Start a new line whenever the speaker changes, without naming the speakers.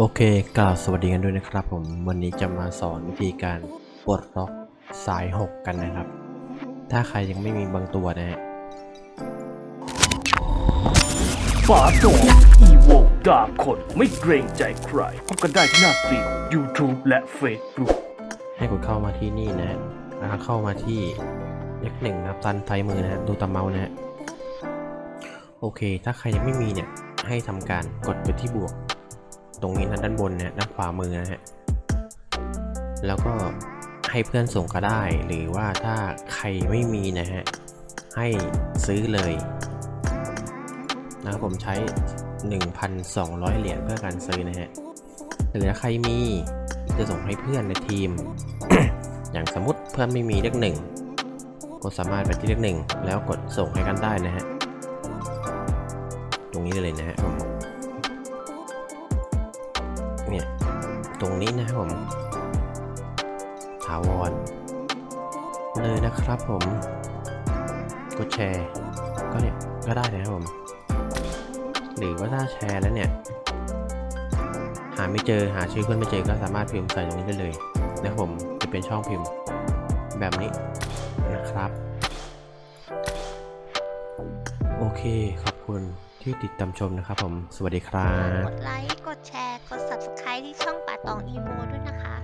โอเคกล่าวสวัสดีกันด้วยนะครับผมวันนี้จะมาสอนวิธีการปลดล็อกสาย 6 กันนะครับ ถ้าใครยังไม่มีบางตัวนะฮะ
ฝาโดงอีโวดาบคนไม่เกรงใจใครพบกันได้ที่หน้าสตรีม YouTube และ Facebook
ให้กดเข้ามาที่นี่นะฮะแล้วก็เข้ามาที่เลขหนึ่งนะครับตันไทายมือนะฮะดูตามเมาส์นะฮะโอเค ถ้าใครยังไม่มีเนี่ยให้ทำการกดไปที่บวก ตรงนี้นะด้านบนนะฮะด้านขวามือนะฮะแล้วก็ให้เพื่อนส่งก็ได้หรือว่าถ้าใครไม่มีนะฮะให้ซื้อเลยนะครับผมใช้ 1,200 เหรียญเพื่อการซื้อนะฮะหรือถ้าใครมีจะส่งให้เพื่อนในทีม อย่างสมมติเพื่อนไม่มีเลขหนึ่งก็สามารถไปที่เลขหนึ่งแล้วกดส่งให้กันได้นะฮะตรงนี้เลยนะฮะ เนี่ย ตรงนี้นะครับผมถาวรเลยนะครับผม กดแชร์ ก็เนี่ย ก็ได้นะครับผม หรือว่าถ้าแชร์แล้วเนี่ย หาไม่เจอหาชื่อเพื่อนไม่เจอก็สามารถพิมพ์ใส่ตรงนี้ได้เลยนะครับผมจะเป็นช่องพิมพ์แบบนี้นะครับ โอเค ขอบคุณที่ติดตามชมนะครับผม สวัสดีครับ ก
ดไลค์ กดแชร์ กด subscribe ที่ช่องป่าตองอีโมด้วยนะคะ